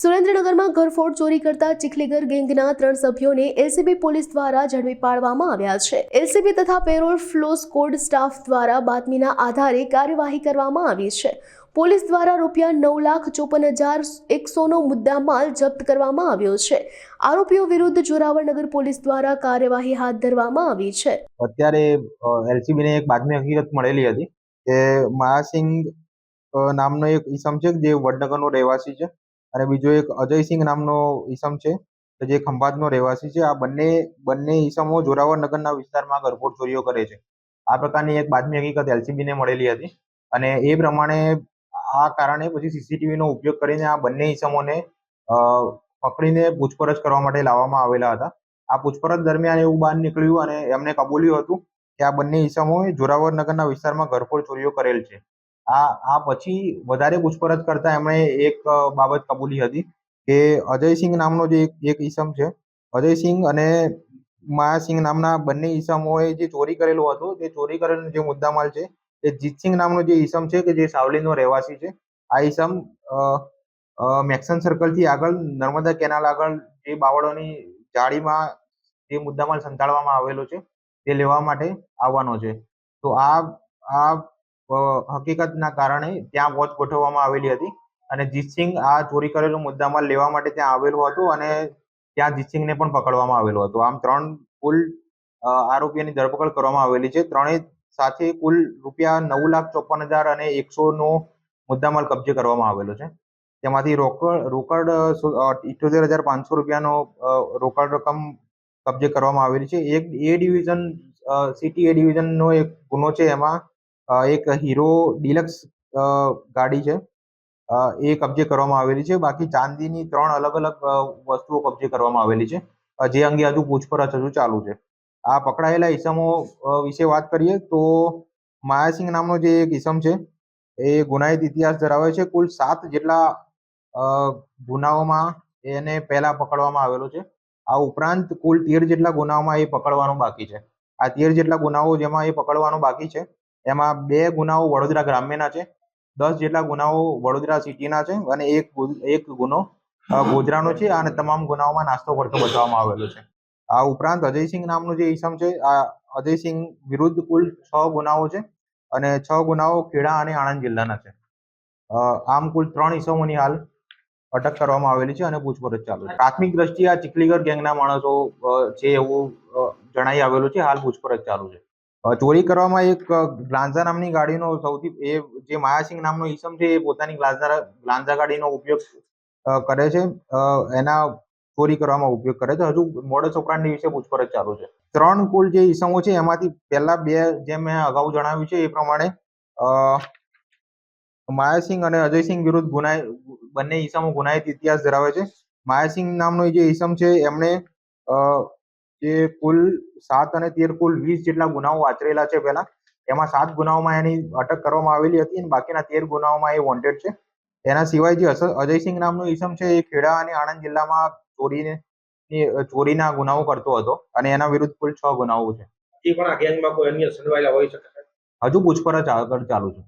સુરેન્દ્રનગરમાં ઘરફોડ ચોરી કરતા ચીખલીગર ગેંગના ત્રણ સભ્યોને એલસીબી પોલીસ દ્વારા ઝડપી પાડવામાં આવ્યા છે. એલસીબી તથા પેરોલ ફ્લો સ્કોડ સ્ટાફ દ્વારા બાતમીના આધારે કાર્યવાહી કરવામાં આવી છે. પોલીસ દ્વારા રૂપિયા નવ લાખ ચોપન હજાર એકસોનો મુદ્દામાલ જપ્ત કરવામાં આવ્યો છે. આરોપીઓ વિરુદ્ધ જોરાવરનગર પોલીસ દ્વારા કાર્યવાહી હાથ ધરવામાં આવી છે. અત્યારે એલસીબીને એક બાતમી હકીકત મળેલી હતી કે માયાસિંહ નામનો એક ઈસમ છે જે વડનગરનો રહેવાસી છે. અને બીજો એક અજયસિંહ નામનો ઈસમ છે, કે જે ખંભાતનો રહેવાસી છે. આ બંને બંને ઈસમો જોરાવર નગરના વિસ્તારમાં ગરફોડ ચોરીઓ કરે છે. આ પ્રકારની એક બાતમી હકીકત એલસીબીને મળેલી હતી. અને એ પ્રમાણે આ કારણે પછી સીસીટીવીનો ઉપયોગ કરીને આ બંને ઈસમોને પકડીને પૂછપરછ કરવા માટે લાવવામાં આવેલા હતા. આ પૂછપરછ દરમિયાન એવું બહાર નીકળ્યું અને એમને કબૂલ્યું હતું કે આ બંને ઈસમોએ જોરાવર નગરના વિસ્તારમાં ગરફોડ ચોરીઓ કરેલ છે. આ આ પછી વધારે પૂછપરછ કરતા એમણે એક બાબત કબૂલી હતી કે અજયસિંહ નામનો જે એક ઈસમ છે અજયસિંહ અને માયાસિંહ નામના બંને ઈસમોએ જે ચોરી કરેલું હતું, તે ચોરી કરેલો જે મુદ્દામાલ છે, એ જીતસિંહ નામનો જે ઈસમ છે કે જે સાવલીનો રહેવાસી છે, આ ઈસમ મેક્સન સર્કલથી આગળ, નર્મદા કેનાલ આગળ જે બાવળોની જાળીમાં જે મુદ્દામાલ સંતાડવામાં આવેલો છે, તે લેવા માટે આવવાનો છે. તો આ આ હકીકતના કારણે ત્યાં વોચ ગોઠવવામાં આવેલી હતી અને જીતસિંગ આ ચોરી કરેલો મુદ્દામાં લેવા માટે ત્યાં આવેલું હતું અને ત્યાં જીતસિંગને પણ પકડવામાં આવેલું હતું. આમ ત્રણ કુલ આરોપીઓની ધરપકડ કરવામાં આવેલી છે. ત્રણેય સાથે કુલ રૂપિયા નવ લાખ ચોપન હજાર અને એકસો નો મુદ્દામાલ કબજે કરવામાં આવેલો છે. તેમાંથી રોકડ રોકડ ઇઠ્યોતેર હજાર પાંચસો રૂપિયાનો રોકડ રકમ કબજે કરવામાં આવેલી છે. એક એ ડિવિઝન સિટી એ ડિવિઝનનો એક ગુનો છે. એમાં એક હીરો ડિલક્સ ગાડી છે. એ કબજે કરવામાં આવેલી છે. બાકી ચાંદીની ત્રણ અલગ અલગ વસ્તુઓ કબજે કરવામાં આવેલી છે. જે અંગે હજુ પૂછપરછ હજુ ચાલુ છે. આ પકડાયેલા ઈસમો વિશે વાત કરીએ તો માયાસિંહ નામનો જે એક ઈસમ છે, એ ગુનાહિત ઇતિહાસ ધરાવે છે. કુલ સાત જેટલા ગુનાઓમાં એને પહેલા પકડવામાં આવેલો છે. આ ઉપરાંત કુલ તેર જેટલા ગુનાઓમાં એ પકડવાનો બાકી છે. આ તેર જેટલા ગુનાઓ જેમાં એ પકડવાનો બાકી છે. એમાં બે ગુનાઓ વડોદરા ગ્રામ્યના છે, દસ જેટલા ગુનાઓ વડોદરા સિટીના છે અને એક એક ગુનો ગોધરાનો છે અને તમામ ગુનાઓમાં નાસ્તો કરતો બતાવવામાં આવેલો છે. આ ઉપરાંત અજયસિંહ નામનો જે ઈસમ છે, આ અજયસિંહ વિરુદ્ધ કુલ છ ગુનાઓ છે અને છ ગુનાઓ ખેડા અને આણંદ જિલ્લાના છે. આમ કુલ ત્રણ ઈસમોની હાલ અટક કરવામાં આવેલી છે અને પૂછપરછ ચાલુ છે. પ્રાથમિક દ્રષ્ટિએ આ ચીખલીગર ગેંગના માણસો છે એવું જણાઈ આવેલું છે, હાલ પૂછપરછ ચાલુ છે. ચોરી કરવામાં એક ગ્લાન્ઝા નામની ગાડીનો સૌથી, એ જે માયાસિંહ નામનો ઈસમ છે, એ પોતાની ગ્લાન્ઝા ગ્લાન્ઝા ગાડીનો ઉપયોગ કરે છે. એના ચોરી કરવામાં ઉપયોગ કરે છે. હજુ મોડસ ઓપરાન્ડી વિશે પૂછપરછ ચાલુ છે. ત્રણ કુલ જે ઈસમો છે, એમાંથી પહેલા બે જેમ મેં અગાઉ જણાવ્યું છે, એ પ્રમાણે માયાસિંહ અને અજયસિંહ વિરુદ્ધ ગુના બંને ઈસમો ગુનાહિત ઇતિહાસ ધરાવે છે. માયાસિંહ નામનો જે ઈસમ છે, એમણે જે કુલ સાત અને તેર કુલ વીસ જેટલા ગુનાઓ આચરેલા છે પહેલા. એમાં સાત ગુનાઓમાં એની અટક કરવામાં આવેલી હતી અને બાકીના તેર ગુનાઓમાં એ વોન્ટેડ છે. એના સિવાય જે અજયસિંહ નામનો ઈસમ છે એ ખેડા અને આણંદ જિલ્લામાં ચોરીને ચોરીના ગુનાઓ કરતો હતો અને એના વિરુદ્ધ કુલ છ ગુનાઓ છે. હજી પણ આ ગેંગમાં કોઈ અન્ય સંડવાયેલા હોઈ શકે છે? હજુ પૂછપરછ આગળ ચાલુ છે.